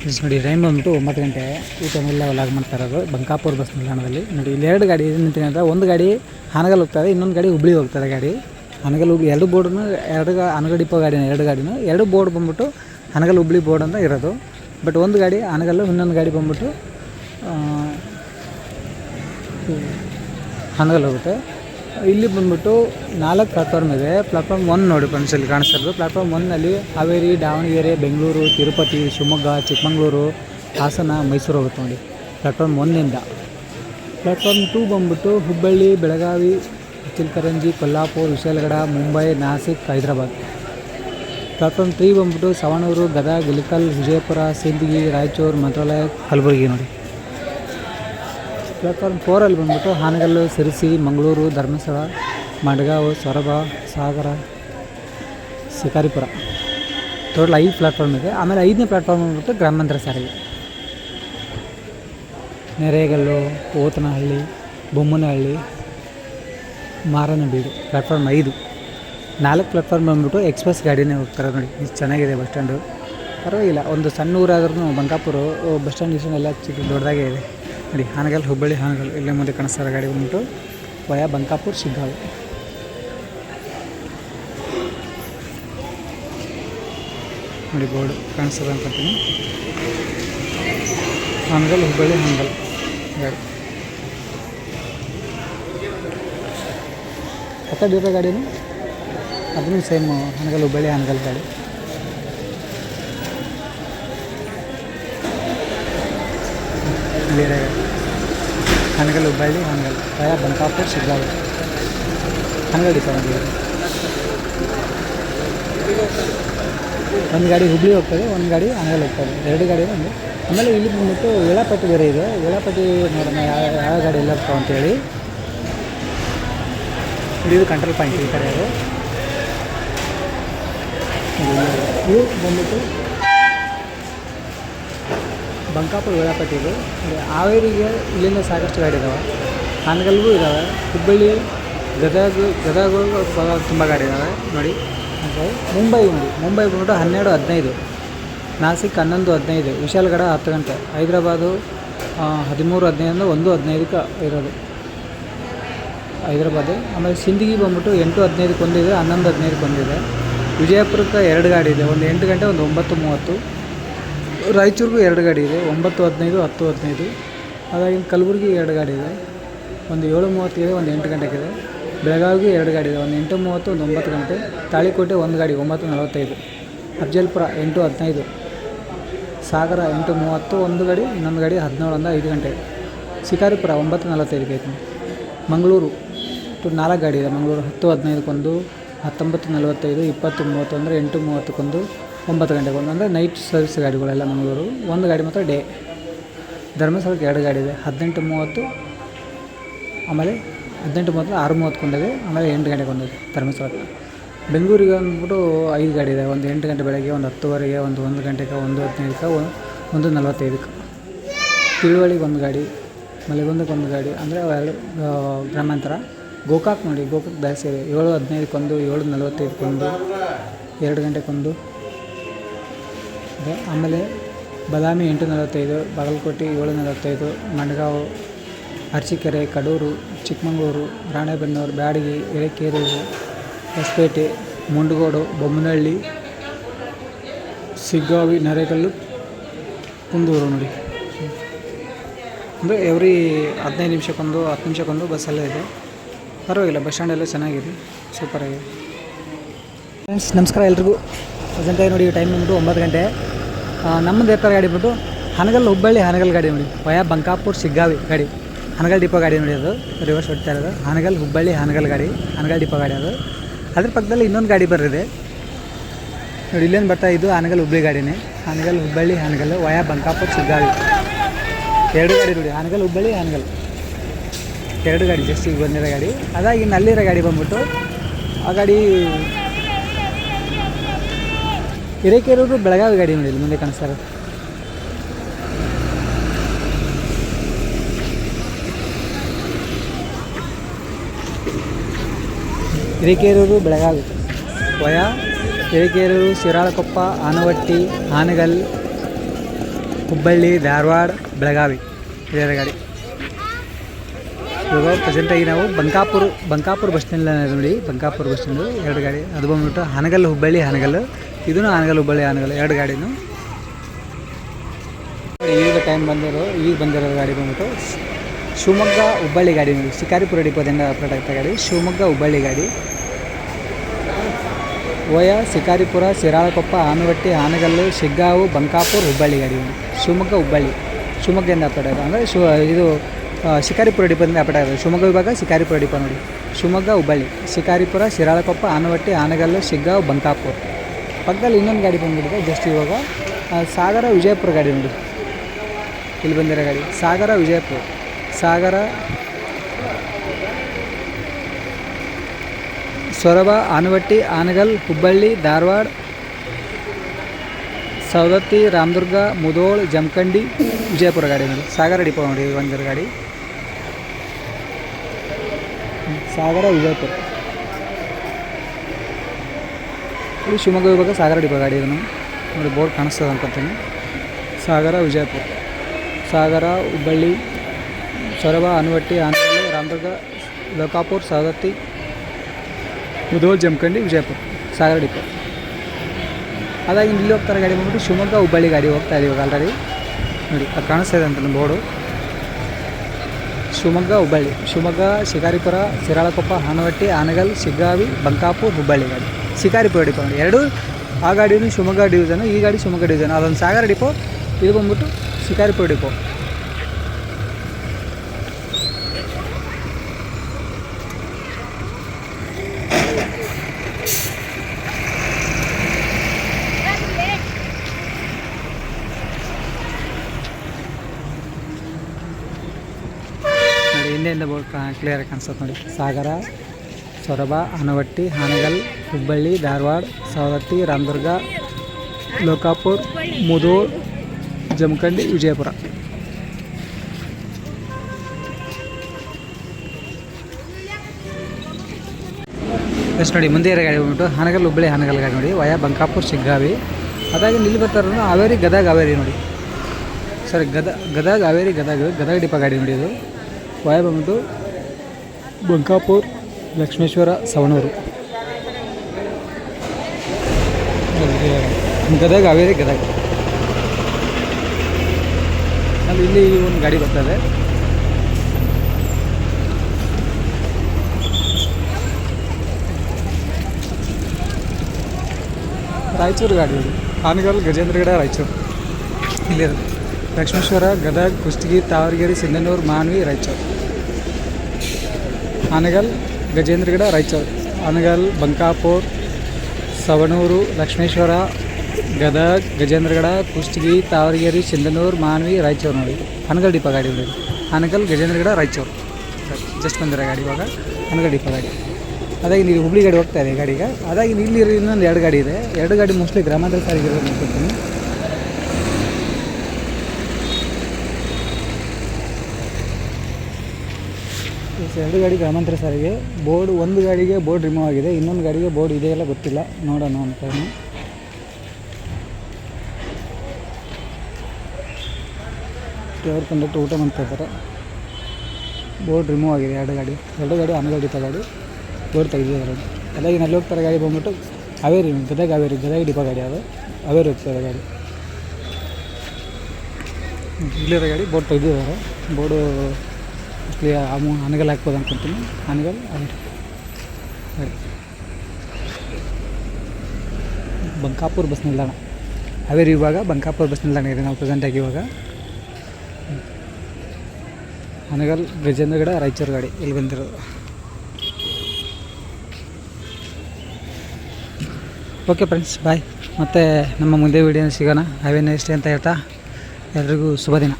Friends ನೋಡಿ time ಬಂದ್ಬಿಟ್ಟು ಒಂಬತ್ತು ಗಂಟೆ ಈ ಟೈಮೆಲ್ಲ ಲಾಗ್ ಮಾಡ್ತಾ ಇರೋದು. ಬಂಕಾಪುರ ಬಸ್ ನಿಲ್ದಾಣದಲ್ಲಿ. ನೋಡಿ, ಇಲ್ಲಿ ಎರಡು ಗಾಡಿ ನಿಂತಿದೆ ಅಂದರೆ, ಒಂದು ಗಾಡಿ ಹಾನಗಲ್ ಹೋಗ್ತಾರೆ, ಇನ್ನೊಂದು ಗಾಡಿ ಹುಬ್ಳಿ ಹೋಗ್ತಾರೆ ಗಾಡಿ. ಹಾನಗಲ್ ಹುಬ್ಳಿ, ಎರಡು ಬೋರ್ಡ್ನು ಎರಡು ಹನಗಡಿ ಇಪ್ಪೋ ಗಾಡಿನ ಎರಡು ಗಾಡಿನೂ, ಎರಡು ಬೋರ್ಡ್ ಬಂದ್ಬಿಟ್ಟು ಹಾನಗಲ್ ಹುಬ್ಳಿ ಬೋರ್ಡ್ ಅಂತ ಇರೋದು. ಬಟ್ ಒಂದು ಗಾಡಿ ಹಾನಗಲ್ಲು, ಇನ್ನೊಂದು ಗಾಡಿ ಬಂದ್ಬಿಟ್ಟು ಹಾನಗಲ್ ಹೋಗುತ್ತೆ. ಇಲ್ಲಿ ಬಂದ್ಬಿಟ್ಟು ನಾಲ್ಕು ಪ್ಲಾಟ್ಫಾರ್ಮ್ ಇದೆ. ಪ್ಲಾಟ್ಫಾರ್ಮ್ ಒನ್ ನೋಡಿ ಫ್ರೆಂಡ್ಸ್ ಇಲ್ಲಿ ಕಾಣಿಸ್ತಿರೋದು ಪ್ಲಾಟ್ಫಾರ್ಮ್ ಒನ್ನಲ್ಲಿ ಹಾವೇರಿ, ದಾವಣಗೆರೆ, ಬೆಂಗಳೂರು, ತಿರುಪತಿ, ಶಿವಮೊಗ್ಗ, ಚಿಕ್ಕಮಗಳೂರು, ಹಾಸನ, ಮೈಸೂರು ಹೋಗುತ್ತೆ ನೋಡಿ. ಪ್ಲಾಟ್ಫಾರ್ಮ್ ಒನ್ನಿಂದ ಪ್ಲಾಟ್ಫಾರ್ಮ್ ಟೂ ಬಂದ್ಬಿಟ್ಟು ಹುಬ್ಬಳ್ಳಿ, ಬೆಳಗಾವಿ ಚಿಲ್ಕರಂಜಿ ಕೊಲ್ಲಾಪುರ್, ವಿಶಾಲಗಡ, ಮುಂಬೈ, ನಾಸಿಕ್, ಹೈದರಾಬಾದ್. ಪ್ಲಾಟ್ಫಾರ್ಮ್ ತ್ರೀ ಬಂದ್ಬಿಟ್ಟು ಸವಣೂರು, ಗದಗ ಇಲಕಲ್ ವಿಜಯಪುರ, ಸಿಂದಗಿ, ರಾಯಚೂರು, ಮಂತ್ರಾಲಯ, ಕಲಬುರಗಿ ನೋಡಿ. ಪ್ಲಾಟ್ಫಾರ್ಮ್ ಫೋರಲ್ಲಿ ಬಂದ್ಬಿಟ್ಟು ಹಾನಗಲ್ಲು, ಸಿರಿಸಿ, ಮಂಗಳೂರು, ಧರ್ಮಸ್ಥಳ, ಮಡ್ಗಾವು, ಸೊರಬ, ಸಾಗರ, ಶಿಕಾರಿಪುರ. ಟೋಟಲ್ ಐದು ಪ್ಲಾಟ್ಫಾರ್ಮ್ ಇದೆ. ಆಮೇಲೆ ಐದನೇ ಪ್ಲಾಟ್ಫಾರ್ಮ್ ಬಂದ್ಬಿಟ್ಟು ಗ್ರಾಮಾಂತರ ಸಾರಿಗೆ. ನೆರೆಗಲ್ಲು, ಓತನಹಳ್ಳಿ, ಬೊಮ್ಮನಹಳ್ಳಿ, ಮಾರನಬೀಡು. ಪ್ಲಾಟ್ಫಾರ್ಮ್ ಐದು. ನಾಲ್ಕು ಪ್ಲಾಟ್ಫಾರ್ಮ್ ಬಂದ್ಬಿಟ್ಟು ಎಕ್ಸ್ಪ್ರೆಸ್ ಗಾಡಿನೇ ಹೋಗ್ತಾರೆ ನೋಡಿ. ಇದು ಚೆನ್ನಾಗಿದೆ ಬಸ್ ಸ್ಟ್ಯಾಂಡು. ಪರವಾಗಿಲ್ಲ. ಒಂದು ಸಣ್ಣ ಊರಾದ್ರೂ ಬಂಕಾಪುರ ಬಸ್ ಸ್ಟ್ಯಾಂಡ್ ಇಷ್ಟೆಲ್ಲ ಚಿಕ್ಕ ದೊಡ್ಡದಾಗೇ ಇದೆ. ನೋಡಿ ಹಾನಗಲ್, ಹುಬ್ಬಳ್ಳಿ ಹಾನಗಲ್, ಇಲ್ಲೇ ಮುಂದೆ ಕಾಣಿಸ್ತಾರೆ ಗಾಡಿ ಬಂದ್ಬಿಟ್ಟು ವಯ ಬಂಕಾಪುರ್, ಶಿಗ್ಗಾವಿ. ನೋಡಿ ಬೋರ್ಡ್ ಕಾಣಿಸ್ತದೆ ಅನ್ಕೊಂತೀನಿ ಹಾನಗಲ್, ಹುಬ್ಬಳ್ಳಿ ಹಾನಗಲ್ ಗಾಡಿ. ಪಕ್ಕ ಇರೋ ಗಾಡಿನು? ಅದನ್ನು ಸೇಮ್ ಹಾನಗಲ್, ಹುಬ್ಬಳ್ಳಿ ಹಾನಗಲ್ ಗಾಡಿ. ಇಲ್ಲಿದೆ ಹಾನಗಲ್ ಹುಬ್ಬಳ್ಳಿ ಹಾನಗಲ್ ವಯ ಬಂಕಾಪುರ್ ಶಿಗ್ಗಾವಿ ಹಾನಗಲ್ ಡಿಪೋ ಒಂದು ಗಾಡಿ ಹುಬ್ಳಿ ಹೋಗ್ತದೆ, ಒಂದು ಗಾಡಿ ಹಾನಗಲ್ ಹೋಗ್ತದೆ. ಎರಡು ಗಾಡಿ ಒಂದು. ಆಮೇಲೆ ಇಲ್ಲಿ ಬಂದ್ಬಿಟ್ಟು ವೇಳಾಪಟ್ಟಿ ಬೇರೆ ಇದೆ. ವೇಳಾಪಟ್ಟಿ ನೋಡೋಣ ಯಾವ ಯಾವ ಗಾಡಿ ಎಲ್ಲ ಅಂತ ಅಂತೇಳಿ. ಇದು ಕಂಟ್ರೋಲ್ ಪಾಯಿಂಟ್ ಈ ಕಡೆ ಅದು ಇವು ಬಂದ್ಬಿಟ್ಟು ಬಂಕಾಪುರ ವೇಳಾಪಟ್ಟಿ ಇದು. ಇಲ್ಲಿ ಹಾವೇರಿಗೆ ಇಲ್ಲಿಂದ ಸಾಕಷ್ಟು ಗಾಡಿ ಇದಾವೆ. ಹಾನಗಲ್ಗೂ ಇದ್ದಾವೆ ಹುಬ್ಬಳ್ಳಿ, ಗದಗ ಗದಗ ತುಂಬ ಗಾಡಿ ಇದ್ದಾವೆ ನೋಡಿ. ಮುಂಬೈ ನೋಡಿ. ಮುಂಬೈ ಬಂದ್ಬಿಟ್ಟು ಹನ್ನೆರಡು ಹದಿನೈದು, ನಾಸಿಕ್ ಹನ್ನೊಂದು ಹದಿನೈದು, ವಿಶಾಲಗಡ ಹತ್ತು ಗಂಟೆ, ಹೈದ್ರಾಬಾದು ಹದಿಮೂರು ಹದಿನೈದು, ಒಂದು ಹದಿನೈದಕ್ಕೆ ಇರೋದು. ಹೈದ್ರಾಬಾದು. ಆಮೇಲೆ ಸಿಂದಗಿ ಬಂದ್ಬಿಟ್ಟು ಎಂಟು ಹದಿನೈದಕ್ಕೆ ಒಂದಿದೆ, ಹನ್ನೊಂದು ಹದಿನೈದಕ್ಕೆ ಒಂದಿದೆ. ವಿಜಯಪುರಕ್ಕೆ ಎರಡು ಗಾಡಿ ಇದೆ. ಒಂದು ಎಂಟು ಗಂಟೆ, ಒಂದು ಒಂಬತ್ತು ಮೂವತ್ತು. ರಾಯಚೂರಿಗೂ ಎರಡು ಗಾಡಿ ಇದೆ, ಒಂಬತ್ತು ಹದಿನೈದು, ಹತ್ತು ಹದಿನೈದು. ಅದಾಗಿ ಕಲಬುರ್ಗಿ ಎರಡು ಗಾಡಿ ಇದೆ. ಒಂದು ಏಳು ಮೂವತ್ತಿದೆ ಒಂದು ಎಂಟು ಗಂಟೆಗಿದೆ ಬೆಳಗಾವಿಗೂ ಎರಡು ಗಾಡಿ ಇದೆ, ಒಂದು ಎಂಟು ಮೂವತ್ತು, ಒಂದು ಒಂಬತ್ತು ಗಂಟೆ. ತಾಳಿಕೋಟೆ ಒಂದು ಗಾಡಿ, ಒಂಬತ್ತು ನಲವತ್ತೈದು. ಅಫ್ಜಲ್ಪುರ ಎಂಟು ಹದಿನೈದು. ಸಾಗರ ಎಂಟು ಮೂವತ್ತು, ಒಂದು ಗಾಡಿ, ಇನ್ನೊಂದು ಗಾಡಿ ಹದಿನೇಳರಿಂದ ಐದು ಗಂಟೆ. ಶಿಕಾರಿಪುರ ಒಂಬತ್ತು ನಲವತ್ತೈದಕ್ಕೆ ಐತೆ ಮಂಗಳೂರು ಟು ನಾಲ್ಕು ಗಾಡಿ ಇದೆ, ಮಂಗಳೂರು ಹತ್ತು ಹದಿನೈದಕ್ಕೊಂದು, ಹತ್ತೊಂಬತ್ತು ನಲವತ್ತೈದು, ಇಪ್ಪತ್ತು ಮೂವತ್ತು ಅಂದರೆ ಎಂಟು ಮೂವತ್ತಕ್ಕೊಂದು. ಒಂಬತ್ತು ಗಂಟೆಗೊಂದು ಅಂದರೆ ನೈಟ್ ಸರ್ವಿಸ್ ಗಾಡಿಗಳೆಲ್ಲ ಮಂಗಳೂರು. ಒಂದು ಗಾಡಿ ಮಾತ್ರ ಡೇ ಧರ್ಮಸ್ಥಳಕ್ಕೆ ಎರಡು ಗಾಡಿ ಇದೆ. ಹದಿನೆಂಟು ಮೂವತ್ತು, ಆಮೇಲೆ ಹದಿನೆಂಟು ಮೂವತ್ತು, ಆರು ಮೂವತ್ತು ಮೂವತ್ತಕ್ಕೊಂದಿದೆ ಆಮೇಲೆ ಎಂಟು ಗಂಟೆಗೆ ಒಂದಿದೆ ಧರ್ಮಸ್ಥಳಕ್ಕೆ. ಬೆಂಗಳೂರಿಗೆ ಅಂದ್ಬಿಟ್ಟು ಐದು ಗಾಡಿ ಇದೆ. ಒಂದು ಎಂಟು ಗಂಟೆ ಬೆಳಗ್ಗೆ, ಒಂದು ಹತ್ತುವರೆಗೆ, ಒಂದು ಒಂದು ಗಂಟೆಗೆ, ಒಂದು ಹದಿನೈದಕ್ಕೆ ಒಂದು ಒಂದು ನಲವತ್ತೈದಕ್ಕೆ. ತಿಳುವಳಿಗೆ ಒಂದು ಗಾಡಿ, ಮಲೆಗೊಂದಕ್ಕೆ ಒಂದು ಗಾಡಿ, ಅಂದರೆ ಅವೆರಡು ಗ್ರಾಮಾಂತರ. ಗೋಕಾಕ್ ನೋಡಿ, ಗೋಕಾಕ್ ಇದೆ. ಏಳು ಹದಿನೈದಕ್ಕೊಂದು ಏಳು ನಲವತ್ತೈದಕ್ಕೊಂದು ಎರಡು ಗಂಟೆಗೊಂದು ಆಮೇಲೆ ಬದಾಮಿ ಎಂಟು ನಲವತ್ತೈದು, ಬಾಗಲಕೋಟೆ ಏಳು ನಲವತ್ತೈದು ಮಂಡಗಾವ್ ಅರಸೀಕೆರೆ, ಕಡೂರು, ಚಿಕ್ಕಮಗಳೂರು, ರಾಣೆಬೆನ್ನೂರು, ಬ್ಯಾಡಗಿ ಎಳಕೇರೂರು ಹೊಸಪೇಟೆ, ಮುಂಡಗೋಡು, ಬೊಮ್ಮನಹಳ್ಳಿ, ಸಿಗ್ಗಾವಿ ನರೇಕಲ್ಲು ಕುಂದೂರು ನೋಡಿ. ಅಂದರೆ ಎವ್ರಿ ಹದಿನೈದು ನಿಮಿಷಕ್ಕೊಂದು, ಹತ್ತು ನಿಮಿಷಕ್ಕೊಂದು ಬಸ್ಸೆಲ್ಲ ಇದೆ. ಪರವಾಗಿಲ್ಲ ಬಸ್ ಸ್ಟ್ಯಾಂಡೆಲ್ಲ ಚೆನ್ನಾಗಿದೆ. ಸೂಪರಾಗಿದೆ ಫ್ರೆಂಡ್ಸ್ ನಮಸ್ಕಾರ ಎಲ್ರಿಗೂ. ಪ್ರೆಸೆಂಟಾಗಿ ನೋಡಿ ಟೈಮ್ ಬಂದ್ಬಿಟ್ಟು ಒಂಬತ್ತು ಗಂಟೆ. ನಮ್ಮದು ಎತ್ತರ ಗಾಡಿ ಬಿಟ್ಟು ಹನಗಲ್ ಹುಬ್ಬಳ್ಳಿ ಹನಗಲ್ ಗಾಡಿ ನೋಡಿ. ವಯಾ ಬಂಕಾಪುರ್ ಸಿಗ್ಗಾವಿ ಗಾಡಿ. ಹನಗಲ್ ಡಿಪೋ ಗಾಡಿ ನೋಡಿ ಅದು. ರಿವರ್ಸ್ ಹೊಡ್ತಾ ಇರೋದು. ಹನಗಲ್ ಹುಬ್ಬಳ್ಳಿ ಹನಗಲ್ ಗಾಡಿ. ಹನಗಲ್ ಡಿಪೋ ಗಾಡಿ ಅದು. ಅದ್ರ ಪಕ್ಕದಲ್ಲಿ ಇನ್ನೊಂದು ಗಾಡಿ ಬರಿದೆ ನೋಡಿ, ಇಲ್ಲೇನು ಬರ್ತಾ ಇದು? ಹನಗಲ್ ಹುಬ್ಬಳ್ಳಿ ಗಾಡಿನೇ. ಹನಗಲ್ ಹುಬ್ಬಳ್ಳಿ ಹನಗಲ್, ವಯಾ ಬಂಕಾಪುರ್ ಶಿಗ್ಗಾವಿ. ಎರಡು ಗಾಡಿ ನೋಡಿ. ಹನಗಲ್ ಹುಬ್ಬಳ್ಳಿ, ಹನಗಲ್. ಎರಡು ಗಾಡಿ ಜಸ್ಟ್ ಈಗ ಬಂದಿರೋ ಗಾಡಿ. ಅದಾಗಿ ಇನ್ನು ಅಲ್ಲಿರೋ ಗಾಡಿ ಬಂದ್ಬಿಟ್ಟು ಆ ಗಾಡಿ ಹಿರೇಕೆರೂರು ಬೆಳಗಾವಿ ಗಾಡಿ ನೋಡಿ ಮುಂದೆ ಕಾಣಿಸ್ತಾರೆ ಹಿರೇಕೆರೂರು ಬೆಳಗಾವಿ. ವಯ ಹಿರೇಕೆರೂರು ಶಿರಾಳಕೊಪ್ಪ, ಆನವಟ್ಟಿ, ಆನಗಲ್, ಹುಬ್ಬಳ್ಳಿ, ಧಾರವಾಡ, ಬೆಳಗಾವಿ. ಇದೇ ಗಾಡಿ. ಇವಾಗ ಪ್ರೆಸೆಂಟಾಗಿ ನಾವು ಬಂಕಾಪುರ ಬಂಕಾಪುರ ಬಸ್ ಸ್ಟ್ಯಾಂಡ್ ನೋಡಿ, ಬಂಕಾಪುರ ಬಸ್ ಸ್ಟ್ಯಾಂಡು ಎರಡು ಗಾಡಿ. ಅದು ಬಂದ್ಬಿಟ್ಟು ಹಾನಗಲ್ ಹುಬ್ಬಳ್ಳಿ ಹಾನಗಲ್ ಇದೂ ಆನಗಲ್ಲ ಹುಬ್ಬಳ್ಳಿ ಆನಗಲ್ಲ ಎರಡು ಗಾಡಿನೂ. ಈಗ ಟೈಮ್ ಬಂದಿರೋ ಈಗ ಬಂದಿರೋ ಗಾಡಿ ಬಂದ್ಬಿಟ್ಟು ಶಿವಮೊಗ್ಗ ಹುಬ್ಬಳ್ಳಿ ಗಾಡಿ ಶಿಕಾರಿಪುರ ಡಿಪೋದಿಂದ ಆಪ್ರೇಟ್ ಆಗ್ತಾ ಗಾಡಿ. ಶಿವಮೊಗ್ಗ ಹುಬ್ಬಳ್ಳಿ ಗಾಡಿ. ಓಯ, ಶಿಕಾರಿಪುರ, ಶಿರಾಳಕೊಪ್ಪ, ಆನವಟ್ಟಿ, ಆನಗಲ್ಲು, ಶಿಗ್ಗಾವು, ಬಂಕಾಪುರ ಹುಬ್ಬಳ್ಳಿ ಗಾಡಿ ಶಿವಮೊಗ್ಗ ಹುಬ್ಬಳ್ಳಿ. ಶಿವಮೊಗ್ಗದಿಂದ ಆಪ್ರೇಟ್ ಆಗಿದೆ. ಅಂದರೆ ಶಿವ ಇದು ಶಿಕಾರಿಪುರ ಡಿಪೋದಿಂದ ಆಪ್ರೇಟ್ ಆಗಿದೆ. ಶಿವಮೊಗ್ಗ ವಿಭಾಗ, ಶಿಕಾರಿಪುರ ಡಿಪೋ ನೋಡಿ. ಶಿವಮೊಗ್ಗ ಹುಬ್ಬಳ್ಳಿ. ಶಿಕಾರಿಪುರ, ಶಿರಾಳಕೊಪ್ಪ, ಆನವಟ್ಟಿ, ಆನಗಲ್ಲು, ಶಿಗ್ಗಾವು, ಬಂಕಾಪುರ. ಪಕ್ಕದಲ್ಲಿ ಇನ್ನೊಂದು ಗಾಡಿ ಬಂದ್ಬಿಟ್ಟಿದೆ ಜಸ್ಟ್ ಇವಾಗ ಸಾಗರ ವಿಜಯಪುರ ಗಾಡಿ ನೋಡಿ. ಇಲ್ಲಿ ಬಂದಿರೋ ಗಾಡಿ, ಸಾಗರ ವಿಜಯಪುರ. ಸಾಗರ, ಸೊರಬ, ಆನವಟ್ಟಿ, ಆನಗಲ್, ಹುಬ್ಬಳ್ಳಿ, ಧಾರವಾಡ, ಸವದತ್ತಿ, ರಾಮದುರ್ಗ, ಮುದೋಳ್, ಜಮಖಂಡಿ, ವಿಜಯಪುರ ಗಾಡಿ ನೋಡಿ. ಸಾಗರ ಡಿಪೋ ನೋಡಿ, ಬಂದಿರೋ ಗಾಡಿ. ಸಾಗರ ವಿಜಯಪುರ. ಇಲ್ಲಿ ಶಿವಮೊಗ್ಗ ವಿಭಾಗ ಸಾಗರ ಡಿಪೋ ಗಾಡಿ ಇದನ್ನು ನೋಡಿ ಬೋರ್ಡ್ ಕಾಣಿಸ್ತದೆ ಅನ್ಕೊತೀನಿ ಸಾಗರ, ವಿಜಯಪುರ. ಸಾಗರ, ಹುಬ್ಬಳ್ಳಿ, ಸೊರಬ, ಆನವಟ್ಟಿ ಆನಗಲ್ ರಾಮದುರ್ಗ, ಲೋಕಾಪುರ್, ಸವದತ್ತಿ ಮುಧೋಲ್ ಜಮಖಂಡಿ, ವಿಜಯಪುರ, ಸಾಗರ ಡಿಪೋ. ಅದಾಗಿ ಇಲ್ಲಿ ಹೋಗ್ತಾರೆ ಗಾಡಿ ಬಂದ್ಬಿಟ್ಟು ಶಿವಮೊಗ್ಗ, ಹುಬ್ಬಳ್ಳಿ ಗಾಡಿ ಹೋಗ್ತಾ ಇದೆ ಇವಾಗ ಆಲ್ರೆಡಿ ನೋಡಿ, ಅದು ಕಾಣಿಸ್ತಾ ಇದೆ ಅಂತ ಬೋರ್ಡು. ಶಿವಮೊಗ್ಗ, ಹುಬ್ಬಳ್ಳಿ. ಶಿವಮೊಗ್ಗ, ಶಿಕಾರಿಪುರ, ಶಿರಾಳಕೊಪ್ಪ ಹಾನವಟ್ಟಿ ಆನಗಲ್, ಶಿಗ್ಗಾವಿ, ಬಂಕಾಪುರ್, ಹುಬ್ಬಳ್ಳಿ ಗಾಡಿ. ಶಿಕಾರಿಪುರ ಡಿಪೋ ನೋಡಿ ಎರಡು, ಆ ಗಾಡಿನೂ ಶಿವಮೊಗ್ಗ ಡಿವಿಷನು ಈ ಗಾಡಿ ಶಿವಮೊಗ್ಗ ಡಿವಿಷನ್ ಅದೊಂದು ಸಾಗರ ಡಿಪೋ, ಇದು ಬಂದ್ಬಿಟ್ಟು ಶಿಕಾರಿಪುರ ಡಿಪೋ. ಹಿಂದೆಯಿಂದ ಬೋರ್ಡ್ ಕ್ಲಿಯರ್ ಕಾಣಿಸುತ್ತೆ ನೋಡಿ. ಸಾಗರ, ಸೊರಬ ಹನವಟ್ಟಿ ಹಾನಗಲ್. ಹುಬ್ಬಳ್ಳಿ, ಧಾರವಾಡ ಸವದತ್ತಿ ರಾಮದುರ್ಗ, ಲೋಕಾಪುರ್ ಮುದೋಳ್ ಜಮಖಂಡಿ, ವಿಜಯಪುರ. ಎಷ್ಟು ನೋಡಿ, ಮುಂದೆ ಗಾಡಿ ಬಂದ್ಬಿಟ್ಟು ಹಾನಗಲ್, ಹುಬ್ಬಳ್ಳಿ ಹಾನಗಲ್ ಗಾಡಿ ನೋಡಿ, ವಯ ಬಂಕಾಪುರ, ಶಿಗ್ಗಾವಿ. ಅದಾಗಿ ನಿಲ್ಲಿ ಬರ್ತಾರೆ ಹಾವೇರಿ, ಗದಗ ಹಾವೇರಿ ನೋಡಿ. ಸರಿ ಗದ, ಗದಗ ಹಾವೇರಿ, ಗದಗ ಗದಗ ಡಿಪ ಗಾಡಿ ನೋಡಿ ಇದು. ವಯಾ ಬಂದ್ಬಿಟ್ಟು ಬಂಕಾಪುರ್, ಲಕ್ಷ್ಮೇಶ್ವರ, ಸವಣೂರು. ಗದಗ, ಹಾವೇರಿ, ಗದಗ. ಅಲ್ಲಿ ಇಲ್ಲಿ ಒಂದು ಗಾಡಿ ಬರ್ತದೆ ರಾಯಚೂರು ಗಾಡಿ ಇದು ಗಜೇಂದ್ರಗಡ, ರಾಯಚೂರು. ಇಲ್ಲಿ ಲಕ್ಷ್ಮೇಶ್ವರ, ಗದಗ, ಕುಷ್ಟಗಿ, ತಾವರಗೆರೆ, ಸಿಂಧನೂರು, ಮಾನ್ವಿ, ರಾಯಚೂರು. ಆನಗಲ್, ಗಜೇಂದ್ರಗಡ, ರಾಯಚೂರು. ಆನಗಲ್, ಬಂಕಾಪುರ್, ಸವಣೂರು, ಲಕ್ಷ್ಮೇಶ್ವರ ಗದಗ ಗಜೇಂದ್ರಗಡ ಕುಷ್ಟಗಿ ತಾವರಗೇರಿ ಸಿಂಧನೂರು ಮಾನ್ವಿ ರಾಯಚೂರು ನೋಡಿ. ಹನಗಲ್ ಡಿಪ ಗಾಡಿ ನೋಡಿ. ಹನಗಲ್ ಗಜೇಂದ್ರಗಡ ರಾಯಚೂರು. ಜಸ್ಟ್ ಬಂದಿರೋ ಗಾಡಿ ಇವಾಗ. ಹನಗಲ್ ಡಿಪ ಗಾಡಿ. ಅದಾಗಿ ನೀವು ಹುಬ್ಳಿ ಗಾಡಿ ಹೋಗ್ತಾ ಇದೆ ಗಾಡಿಗೆ ಅದಾಗಿ ಇಲ್ಲಿ ಇನ್ನೊಂದು ಎರಡು ಗಾಡಿ ಇದೆ. ಎರಡು ಗಾಡಿ ಮೋಸ್ಟ್ಲಿ ಗ್ರಾಮಾಂತರ ಸಾರಿಗೆ ಎಸ್, ಎರಡು ಗಾಡಿ ಗ್ರಾಮಾಂತರ ಸಾರಿಗೆ ಬೋರ್ಡ್ ಒಂದು ಗಾಡಿಗೆ ಬೋರ್ಡ್ ರಿಮೂವ್ ಆಗಿದೆ. ಇನ್ನೊಂದು ಗಾಡಿಗೆ ಬೋರ್ಡ್ ಇದೆಯಲ್ಲ ಗೊತ್ತಿಲ್ಲ. ನೋಡೋಣ ಅಂತ. ಡ್ರೈವರ್ ಕಂಡಕ್ಟರ್ ಊಟ ಮಾಡ್ತಾ ಇದ್ದಾರೆ. ಬೋರ್ಡ್ ರಿಮೂವ್ ಆಗಿದೆ, ಎರಡು ಗಾಡಿ. ಎರಡು ಗಾಡಿ ಅನಗಾಡಿ ಗಾಡಿ ಬೋರ್ಡ್ ತೆಗೆದಿದ್ದಾರೆ ಅದಾಗಿ ನಲ್ಲಿ ಹೋಗ್ತಾರೆ ಗಾಡಿ ಬಂದ್ಬಿಟ್ಟು ಹಾವೇರಿ ಗದಗ ಹಾವೇರಿ ಗದಗ ಡಿಪೋ ಗಾಡಿ ಅದು. ಹಾವೇರಿ ಹೋಗ್ತಾರೆ ಗಾಡಿ. ಇಲ್ಲಿರೋ ಗಾಡಿ ಬೋರ್ಡ್ ತೆಗೆದಿದ್ದಾರೆ ಬೋರ್ಡು ಕ್ಲಿಯರ್ ಅಮು ಅನಗಲ್ ಹಾಕ್ಬೋದು ಅನ್ಕೊತೀನಿ. ಅನಗಲ್ ಹಾವೇರಿ ಗಾಡಿ ಬಂಕಾಪುರ್ ಬಸ್ ನಿಲ್ದಾಣ. ಹಾವೇರಿ ಇವಾಗ ಬಂಕಾಪುರ್ ಬಸ್ ನಿಲ್ದಾಣ ಇದೆ. ನಾವು ಪ್ರೆಸೆಂಟಾಗಿ ಇವಾಗ. ಹನಗಲ್ ಗಜೇಂದ್ರಗಡ, ರಾಯಚೂರು ಗಾಡಿ. ಇಲ್ಲಿ ಬಂದಿರೋದು. ಓಕೆ ಫ್ರೆಂಡ್ಸ್ ಬಾಯ್ ಮತ್ತು ನಮ್ಮ ಮುಂದೆ ವೀಡಿಯೋ ಸಿಗೋಣ. ಹ್ಯಾವ್ ಎ ನೆಕ್ಸ್ಟ್ ಅಂತ ಹೇಳ್ತಾ ಎಲ್ರಿಗೂ ಶುಭ ದಿನ